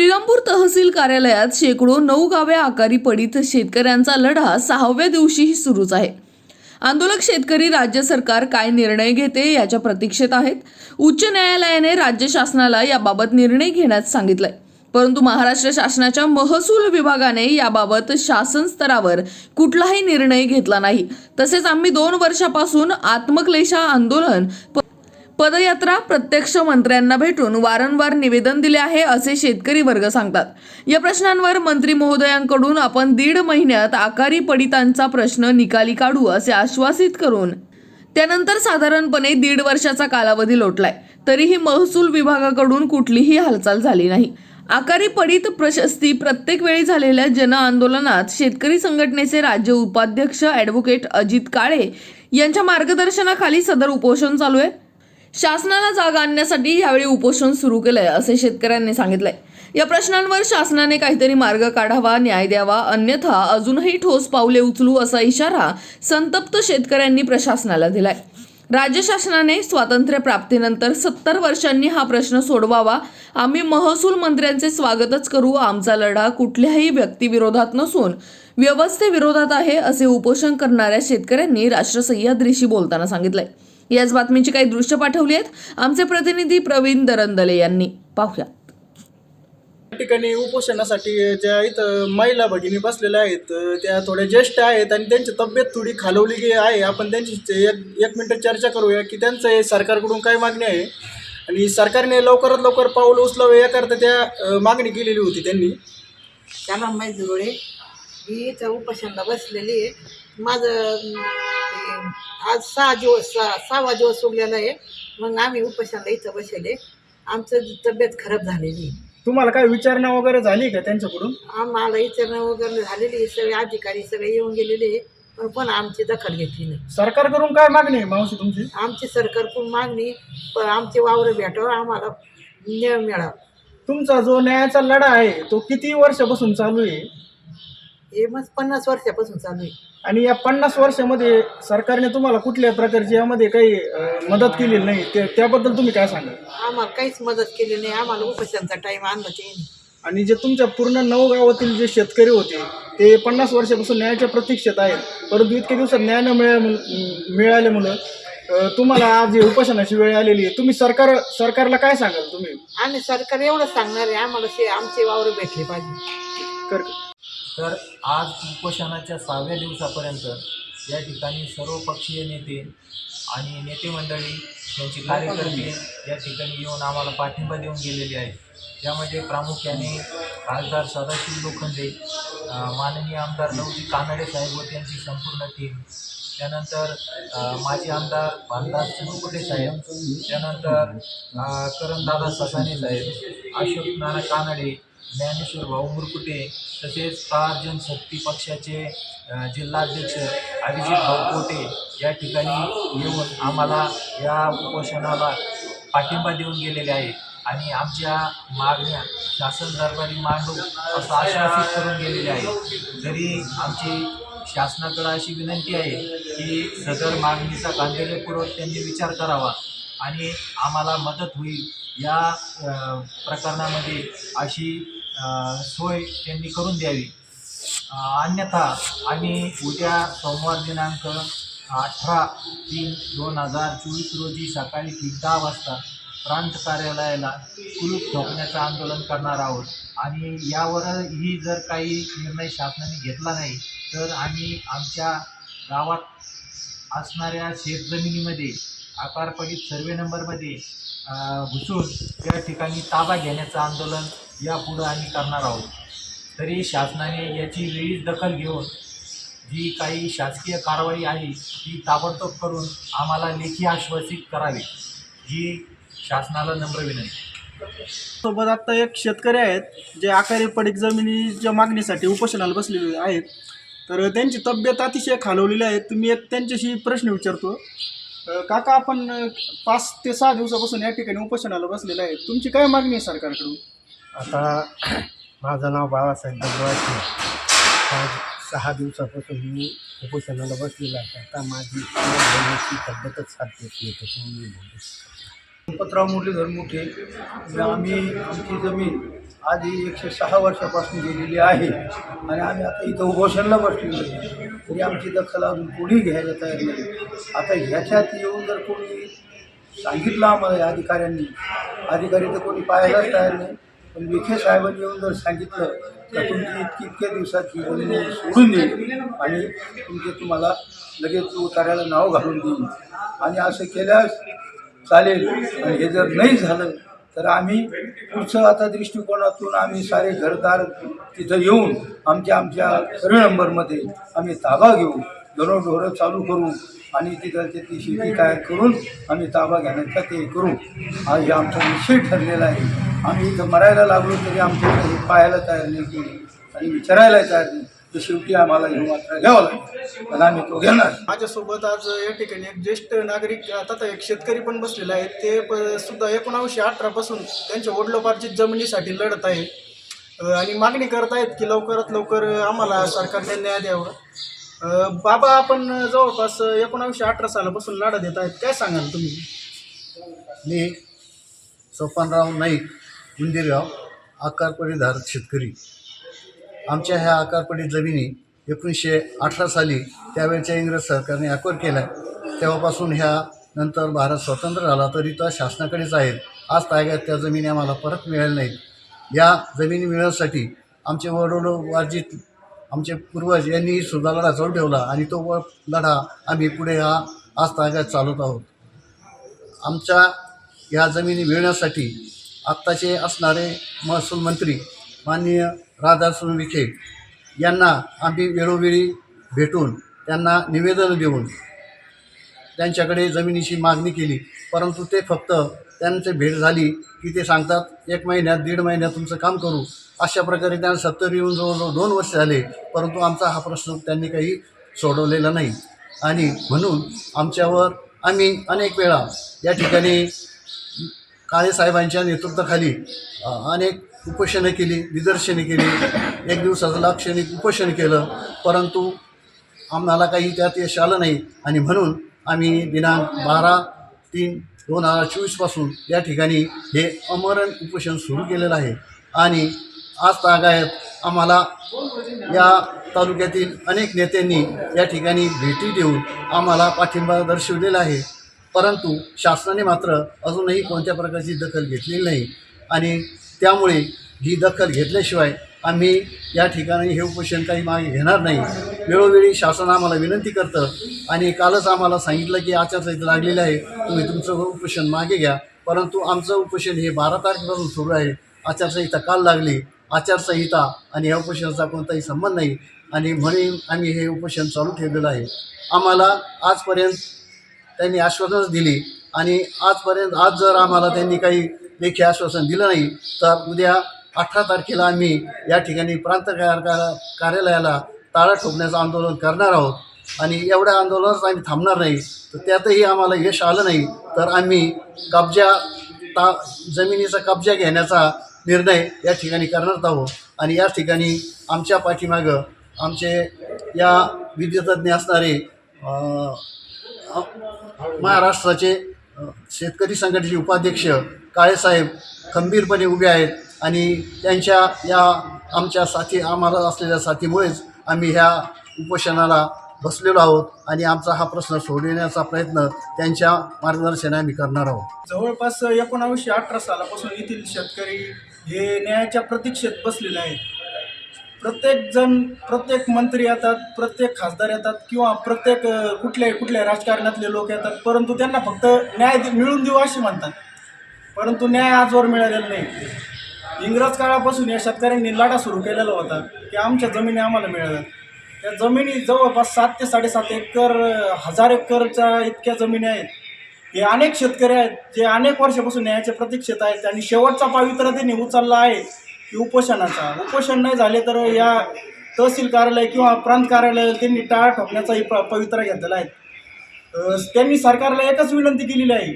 श्रीरामपूर तहसील कार्यालयात शेकडो नऊ गावे आकारी पडीत शेतकऱ्यांचा लढा सहाव्या दिवशीही सुरूच आहे. आंदोलक शेतकरी राज्य सरकार काय निर्णय घेते याच्या प्रतीक्षेत आहेत. उच्च न्यायालयाने राज्य शासनाला याबाबत निर्णय घेण्यास सांगितलंय. परंतु महाराष्ट्र शासनाच्या महसूल विभागाने याबाबत शासन स्तरावर कुठलाही निर्णय घेतला नाही. तसेच आम्ही दोन वर्षापासून आत्मक्लेशा आंदोलन प- पदयात्रा प्रत्यक्ष मंत्र्यांना भेटून वारंवार निवेदन दिले आहे असे शेतकरी वर्ग सांगतात. या प्रश्नांवर मंत्री महोदयांकडून आपण दीड महिन्यात आकारी पडितांचा प्रश्न निकाली काढू असे आश्वासित करून त्यानंतर साधारणपणे दीड वर्षाचा कालावधी लोटलाय. तरीही महसूल विभागाकडून कुठलीही हालचाल झाली नाही. आकारी पडित प्रशस्ती प्रत्येक वेळी झालेल्या जन आंदोलनात शेतकरी संघटनेचे राज्य उपाध्यक्ष ॲडव्होकेट अजित काळे यांच्या मार्गदर्शनाखाली सदर उपोषण चालू आहे. शासनाला जाग आणण्यासाठी यावेळी उपोषण सुरू केलंय असे शेतकऱ्यांनी सांगितलंय. या प्रश्नांवर शासनाने काहीतरी मार्ग काढावा न्याय द्यावा अन्यथा अजूनही ठोस पावले उचलू असा इशारा संतप्त शेतकऱ्यांनी प्रशासनाला दिलाय. राज्य शासनाने स्वातंत्र्य प्राप्तीनंतर सत्तर वर्षांनी हा प्रश्न सोडवावा. आम्ही महसूल मंत्र्यांचे स्वागतच करू. आमचा लढा कुठल्याही व्यक्तीविरोधात नसून व्यवस्थेविरोधात आहे असे उपोषण करणाऱ्या शेतकऱ्यांनी राष्ट्र सह्याद्रीशी बोलताना सांगितलंय. याच बातमीची काही दृश्य पाठवली आहेत. आमचे प्रतिनिधी प्रवीण दरंदले यांनी. पाहूया या ठिकाणी उपोषणासाठी ज्या इथं महिला भगिनी बसलेल्या आहेत त्या थोड्या ज्येष्ठ आहेत आणि त्यांची तब्येत थोडी खालवली गे आहे. आपण त्यांची च- एक एक मिनटं चर्चा करूया की त्यांचं हे सरकारकडून काय मागणी आहे? आणि सरकारने लवकरात लवकर पाऊल उचलावे याकरता त्या मागणी केलेली होती त्यांनी. त्याला माहीत जुळे मी इथं उपोषणला बसलेली आहे. माझं आज सहा दिवस सहा सहावा दिवस उगलेला आहे. मग आम्ही उपोषणला इथं बसले आमचं तब्येत खराब झालेली. तुम्हाला काय विचारणा वगैरे झाली का त्यांच्याकडून? आम्हाला इथं वगैरे झालेली. सगळे अधिकारी सगळे येऊन गेलेले. पण पण आमची दखल घेतली नाही. सरकारकडून काय मागणी आहे मावशी तुमची? आमची सरकारकडून मागणी पण आमचे वावरं भेटावं. आम्हाला न्याय मिळावा. तुमचा जो न्यायाचा लढा आहे तो किती वर्षापासून चालू आहे? हे मग पन्नास वर्षापासून चालू आहे. आणि या पन्नास वर्षामध्ये सरकारने तुम्हाला कुठल्या प्रकारची यामध्ये काही अ, मदत केलेली नाही ते त्याबद्दल तुम्ही काय सांगाल? आम्हाला काहीच मदत केली नाही. आम्हाला उपोषणचा टाईम आणला ते आणि जे तुमच्या पूर्ण नऊ गावातील जे शेतकरी होते ते पन्नास वर्षापासून न्यायाच्या प्रतीक्षेत आहेत. परंतु इतक्या दिवसात न्याय न मिळा मिळाल्यामुळं अ, तुम्हाला आज ही उपोषणाची वेळ आलेली आहे. तुम्ही सरकार सरकारला काय सांगाल तुम्ही? आणि सरकार एवढं सांगणार आहे. आम्हाला शे आमचे वावर भेटले पाहिजे. कर तर आज उपोषणाच्या सहाव्या दिवसापर्यंत या ठिकाणी सर्वपक्षीय नेते आणि नेते मंडळी त्यांचे कार्यकर्ते या ठिकाणी येऊन आम्हाला पाठिंबा देऊन गेलेले आहेत. त्यामध्ये प्रामुख्याने खासदार सदाशिव लोखंडे माननीय आमदार लवजी कानडे साहेब व त्यांची संपूर्ण टीम त्यानंतर माजी आमदार भानदास चिमुकुटे साहेब. त्यानंतर करणदादा ससाने साहेब अशोक नाना कानडे ज्ञानेश्वर भाऊ मुरकुटे तसेच प्रहार शक्ती पक्षाचे जिल्हाध्यक्ष अभिजित भाऊ कोटे या ठिकाणी येऊन आम्हाला या उपोषणाला पाठिंबा देऊन गेलेले आहेत. आणि आमच्या मागण्या शासन दरबारी मांडू असं आश्वासित करून गेलेले आहे जरी आमची शासनाकडं अशी विनंती आहे की सदर मागणीचा गांभीर्यपूर्वक त्यांनी विचार करावा आणि आम्हाला मदत होईल या प्रकरणामध्ये अशी सोय त्यांनी करून द्यावी. अन्यथा आम्ही उद्या सोमवार दिनांक अठरा तीन दोन हजार चोवीस रोजी सकाळी तीन दहा वाजता प्रांत कार्यालयाला कुलूप ठोकण्याचं आंदोलन करणार आहोत. आणि यावरही जर काही निर्णय शासनाने घेतला नाही तर आम्ही आमच्या गावात असणाऱ्या शेतजमिनीमध्ये आकारपडित सर्वे नंबरमध्ये घुसून त्या ठिकाणी ताबा घेण्याचं आंदोलन यापुढं आम्ही करणार आहोत. तरी शासनाने याची वेळीच दखल घेऊन जी काही शासकीय कारवाई आहे ती ताबडतोब करून आम्हाला लेखी आश्वासित करावी ही शासनाला नम्र विनंती. सोबत आता एक शेतकरी आहेत जे आकारी पडीक जमिनीच्या मागणीसाठी उपोषणाला बसलेले आहेत. तर त्यांची तब्येत अतिशय खालवलेली आहे. तुम्ही एक त्यांच्याशी प्रश्न विचारतो. काका आपण पाच ते सहा दिवसापासून या ठिकाणी उपोषणाला बसलेले आहेत. तुमची काय मागणी आहे सरकारकडून? आता माझं नाव बाळासाहेब दगडवाशी आज सहा दिवसापासून मी उपोषणाला बसलेला आहे. आता माझी बहिणीची तब्येतच साथ देत नाही त्याच्यामुळे मी बोलू शकत नाही. गणपतराव मुरलीधर मोठे. आम्ही आमची जमीन आधी एकशे सहा वर्षापासून गेलेली आहे. आणि आम्ही आता इथं उपोषणला बसलेलो आहे. तरी आमची दखल अजून कोणी घ्यायला तयार नाही. आता ह्याच्यात येऊन जर कोणी सांगितलं आम्हाला या अधिकाऱ्यांनी अधिकारी तर कोणी पाहायलाच तयार नाही. पण विखे साहेबांनी येऊन जर सांगितलं तर तुमची इतकी इतक्या दिवसात ही सोडून देईल आणि तुमचे तुम्हाला लगेच उतार्याला नाव घालून देईल आणि असं केल्यास चालेल. आणि हे जर नाही झालं तर आम्ही पुढचं आता दृष्टिकोनातून आम्ही सारे घरदार तिथं येऊन आमच्या आमच्या सर्व नंबरमध्ये आम्ही ताबा घेऊ ढोरं चालू करू आणि तिथं ती शेती तयार करून आम्ही ताबा घेण्याचा ते करू. हा हे आमचा निश्चय ठरलेला आहे. आम्ही इथं मरायला लागलो तरी आमच्या पाहायला तयार नाही कोणी आणि विचारायला तयार नाही. तर शेवटी आम्हाला हे मात्र घ्यावं लागेल. आणि आम्ही तो घेणार. माझ्यासोबत आज या ठिकाणी एक ज्येष्ठ नागरिक तथा एक शेतकरी पण बसलेले आहेत ते प- सुद्धा एकोणावीसशे अठरापासून त्यांच्या वडिलोपार्जित जमिनीसाठी लढत आहे. आणि मागणी करत आहेत की लवकरात लवकर आम्हाला सरकारने न्याय द्यावा. बाबा आपण जवळपास एकोणावीसशे अठरा सालापासून लढा देत आहेत. काय सांगाल तुम्ही? मी सोपानराव नाईक उंदीरगाव आकारपडीधारक शेतकरी. आमच्या ह्या आकारपट्टी जमिनी एकोणीसशे अठरा साली त्यावेळच्या इंग्रज सरकारने आकर केला तेव्हापासून ह्या नंतर भारत स्वतंत्र झाला तरी त्या शासनाकडेच आहेत आज ताग्यात त्या जमिनी आम्हाला परत मिळाल्या नाहीत. या जमिनी मिळवण्यासाठी आमचे वडोलोवार्जित आमचे पूर्वज यांनी सुद्धा लढा चालू ठेवला आणि तो व लढा आम्ही पुढे हा आज ताग्यात चालवत आहोत. आमच्या या जमिनी मिळण्यासाठी आत्ताचे असणारे महसूल मंत्री माननीय राधासून विखे यांना आम्ही वेळोवेळी भेटून त्यांना निवेदन देऊन त्यांच्याकडे जमिनीची मागणी केली. परंतु ते फक्त त्यांची भेट झाली की ते सांगतात एक महिन्यात दीड महिन्यात तुमचं काम करू. अशा प्रकारे त्यांना सत्तर येऊन जवळजवळ दोन वर्ष झाले. परंतु आमचा हा प्रश्न त्यांनी काही सोडवलेला नाही. आणि म्हणून आमच्यावर आम्ही अनेक वेळा या ठिकाणी काळेसाहेबांच्या नेतृत्वाखाली अनेक उपोषणं केली निदर्शने केली. एक दिवसाचं लाक्षणिक उपोषण केलं. परंतु आम्हाला काही त्यात यश आलं नाही. आणि म्हणून आम्ही दिनांक बारा तीन दोन हजार चोवीसपासून या ठिकाणी हे अमरण उपोषण सुरू केलेलं आहे. आणि आज तागायत आम्हाला या तालुक्यातील अनेक नेत्यांनी या ठिकाणी भेटी देऊन आम्हाला पाठिंबा दर्शवलेला आहे. परंतु शासनाने मात्र अजूनही कोणत्या प्रकारची दखल घेतलेली नाही. आणि त्यामुळे ही दखल घेतल्याशिवाय आम्ही या ठिकाणी हे उपोषण काही मागे घेणार नाही. वेळोवेळी शासन आम्हाला विनंती करतं आणि कालच आम्हाला सांगितलं की आचारसंहिता लागलेली आहे तुम्ही तुमचं उपोषण मागे घ्या. परंतु आमचं उपोषण हे बारा तारखेपासून सुरू आहे. आचारसंहिता काल लागली. आचारसंहिता आणि या उपोषणाचा कोणताही संबंध नाही. आणि म्हणून आम्ही हे उपोषण चालू ठेवलेलं आहे. आम्हाला आजपर्यंत त्यांनी आश्वासनच दिली. आणि आजपर्यंत आज जर आम्हाला त्यांनी काही लेखी आश्वासन दिलं नाही तर उद्या अठरा तारखेला आम्ही या ठिकाणी प्रांत कार्यालयाला ताळा ठोकण्याचं आंदोलन करणार आहोत. आणि एवढ्या आंदोलनात आम्ही थांबणार नाही. तर त्यातही आम्हाला यश आलं नाही. तर आम्ही कब्जा ता जमिनीचा कब्जा घेण्याचा निर्णय या ठिकाणी करणार आहोत. आणि या ठिकाणी आमच्या पाठीमागं आमचे या विद्युतज्ञ असणारे महाराष्ट्राचे शेतकरी संघटनेचे उपाध्यक्ष काळेसाहेब खंबीरपणे उभे आहेत आणि त्यांच्या या आमच्या साथी आम्हाला असलेल्या साथीमुळेच आम्ही ह्या उपोषणाला बसलेलो आहोत आणि आमचा हा प्रश्न सोडविण्याचा प्रयत्न त्यांच्या मार्गदर्शनाने आम्ही करणार आहोत. जवळपास एकोणावीसशे अठरा सालापासून येथील शेतकरी हे न्यायाच्या प्रतीक्षेत बसलेले आहेत. प्रत्येक जण प्रत्येक मंत्री येतात प्रत्येक खासदार येतात किंवा प्रत्येक कुठल्याही कुठल्या कुठल्या राजकारणातले लोक येतात परंतु त्यांना फक्त न्याय मिळून देऊ असे म्हणतात. परंतु न्याय आजवर मिळालेला नाही. इंग्रज काळापासून या शेतकऱ्यांनी लढा सुरू केलेला होता की आमच्या जमिनी आम्हाला मिळाव्यात त्या जमिनी जवळपास सात ते साडेसात एकर हजार एकरच्या इतक्या जमिनी आहेत. हे अनेक शेतकरी आहेत जे अनेक वर्षापासून न्यायाच्या प्रतीक्षेत आहेत आणि शेवटचा पावित्र्य त्यांनी उचलला आहे. की उपोषणाचा. उपोषण नाही झाले तर या तहसील कार्यालय किंवा प्रांत कार्यालय त्यांनी टाळा ठोकण्याचाही प पवित्रा घेतलेला आहे. त्यांनी सरकारला एकच विनंती केलेली आहे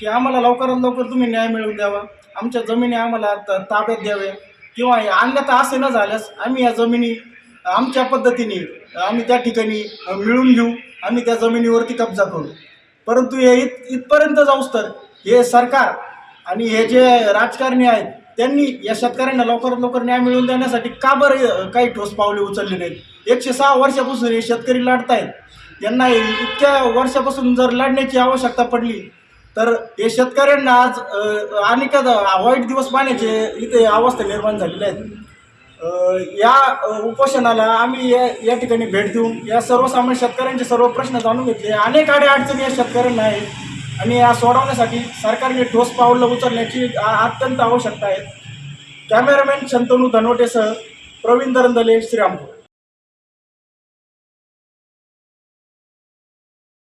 की आम्हाला लवकरात लवकर तुम्ही न्याय मिळवून द्यावा. आमच्या जमिनी आम्हाला त- ताब्यात द्याव्या किंवा या अन्यथा असे न झाल्यास आम्ही या जमिनी आमच्या पद्धतीने आम्ही त्या ठिकाणी मिळून मिळवून घेऊ आम्ही त्या जमिनीवरती कब्जा करू. परंतु हे इत इथपर्यंत जाऊस तर हे सरकार आणि हे जे राजकारणी आहेत त्यांनी या शेतकऱ्यांना लवकरात लवकर न्याय मिळवून देण्यासाठी का बरं काही ठोस पावले उचलली नाहीत? एकशे सहा वर्षापासून हे शेतकरी लढतायत. यांना इतक्या वर्षापासून जर लढण्याची आवश्यकता पडली तर हे शेतकऱ्यांना आज अनेक वाईट दिवस पाहण्याचे इथे अवस्था निर्माण झालेल्या आहेत. या उपोषणाला आम्ही या या ठिकाणी भेट देऊन या सर्वसामान्य शेतकऱ्यांचे सर्व प्रश्न जाणून घेतले. अनेक आडे अडचणी या शेतकऱ्यांना आहेत. आणि या सोडवण्यासाठी सरकारने ठोस पावलं उचलण्याची अत्यंत आवश्यकता आहे. कॅमेरामॅन शंतनू धनवटेसह प्रवीण दरंदले श्रीरामपूर.